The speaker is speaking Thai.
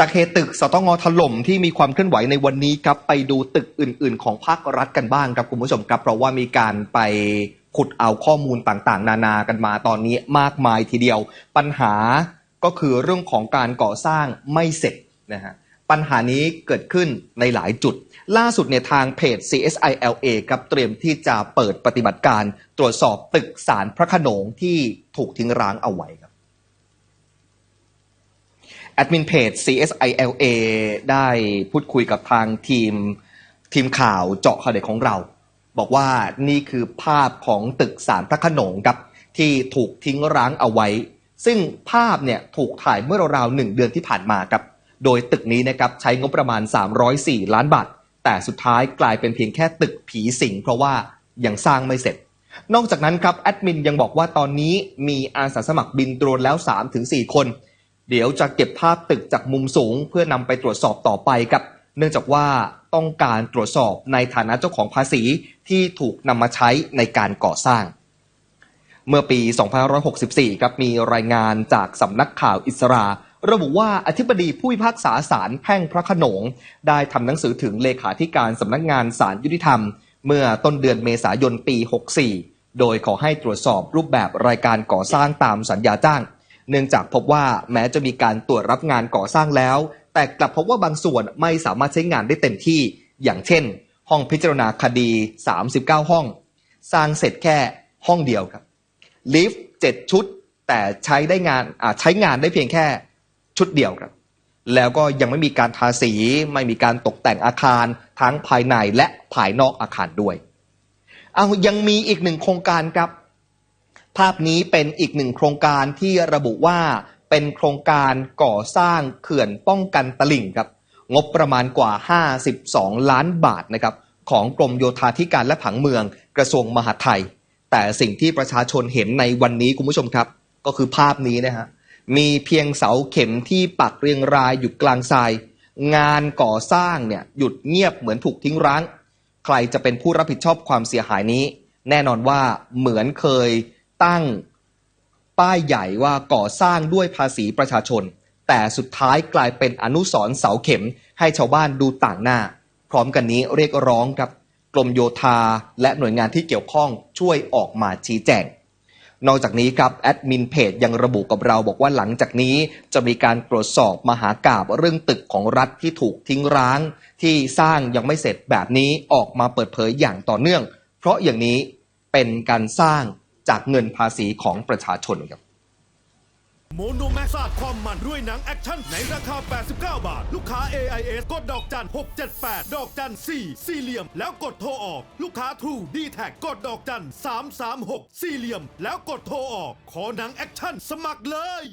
จากเหตุตึกสตงถล่มที่มีความเคลื่อนไหวในวันนี้ครับไปดูตึกอื่น ๆ ของภาครัฐกันบ้างครับคุณผู้ชมครับเพราะว่ามีการไปขุดเอาข้อมูลต่างๆ นานากันมาตอนนี้มากมายทีเดียว ปัญหาก็คือเรื่องของการก่อสร้างไม่เสร็จนะฮะปัญหานี้เกิดขึ้นในหลายจุด ล่าสุดเนี่ยทางเพจ CSILA ครับเตรียมที่จะเปิดปฏิบัติการตรวจสอบตึกสารพระโขนงที่ถูกทิ้งร้างเอาไว้ครับ แอดมินเพจ CSILA ได้พูดคุยกับทางทีมทีมข่าวเจาะข่าวเด็กของเรา บอกว่านี่คือภาพของตึกสารพระขนงครับที่ถูกทิ้งร้างเอาไว้ ซึ่งภาพเนี่ยถูกถ่ายเมื่อราวๆหนึ่งเดือนที่ผ่านมาครับ โดยตึกนี้นะครับใช้งบประมาณ 304 ล้านบาท แต่สุดท้ายกลายเป็นเพียงแค่ตึกผีสิง เพราะว่ายังสร้างไม่เสร็จ นอกจากนั้นครับแอดมินยังบอกว่าตอนนี้มีอาสาสมัครบินโดรนแล้ว 3-4 คน เดี๋ยวจะเก็บภาพตึกจากมุมสูง เพื่อนำไปตรวจสอบต่อไปครับ เนื่องจากว่าต้องการตรวจสอบในฐานะเจ้าของภาษีที่ถูกนำมาใช้ในการก่อสร้าง เมื่อปี 2564 ครับมีรายงานจากสำนักข่าวอิสราระบุว่าอธิบดีผู้พิพากษาศาลแพ่งพระโขนง ได้ทำหนังสือถึงเลขาธิการสำนักงานศาลยุติธรรม เมื่อต้นเดือนเมษายนปี 64 โดยขอให้ตรวจสอบรูปแบบรายการก่อสร้างตามสัญญาจ้าง เนื่องจากพบว่าแม้จะมีการตรวจรับงานก่อสร้างแล้ว แต่กลับพบว่าบางส่วนไม่สามารถใช้งานได้เต็มที่ อย่างเช่น ห้องพิจารณาคดี 39 ห้อง สร้างเสร็จแค่ห้องเดียวครับลิฟต์เชุด แต่ใช้ได้งานใช้งานได้เพียงแค่ชุดเดียวครับ แล้วก็ยังไม่มีการทาสี ไม่มีการตกแต่งอาคารทั้งภายในและภายนอกอาคารด้วย เอายังมีอีกหนึ่งโครงการครับ ภาพนี้เป็นอีกหนึ่งโครงการที่ระบุว่าเป็นโครงการก่อสร้างเขื่อนป้องกันตลิ่งครับ งบประมาณกว่า 52 ล้านบาทนะครับของกรมโยธาธิการและผังเมืองกระทรวงมหาดไทย แต่สิ่งที่ประชาชนเห็นในวันนี้คุณผู้ชมครับ ก็คือภาพนี้นะฮะมีเพียงเสาเข็มที่ปักเรียงรายอยู่กลางทราย งานก่อสร้างเนี่ยหยุดเงียบเหมือนถูกทิ้งร้าง ใครจะเป็นผู้รับผิดชอบความเสียหายนี้ แน่นอนว่าเหมือนเคย ตั้งป้ายใหญ่ว่าก่อสร้างด้วยภาษีประชาชน แต่สุดท้ายกลายเป็นอนุสรเสาเข็มให้ชาวบ้านดูต่างหน้า พร้อมกันนี้เรียกร้องครับกรมโยธาและหน่วยงานที่เกี่ยวข้องช่วยออกมาชี้แจงนอกจากนี้ครับแอดมินเพจยังระบุกับเราบอกว่าหลังจากนี้จะมีการตรวจสอบมหากาบเรื่องตึกของรัฐที่ถูกทิ้งร้าง ที่สร้างยังไม่เสร็จแบบนี้ออกมาเปิดเผยอย่างต่อเนื่อง เพราะอย่างนี้เป็นการสร้าง จากเงินภาษีของประชาชนครับโมโนแม็กซ์สาดความมันด้วยหนังแอคชั่นในราคา 89 บาท ลูกค้า AIS กดดอกจัน 678 ดอกจัน 4 สี่เหลี่ยม แล้วกดโทรออก ลูกค้า True d t แทกกดดอกจัน 336 สี่เหลี่ยม แล้วกดโทรออก ขอหนังแอคชั่นสมัครเลย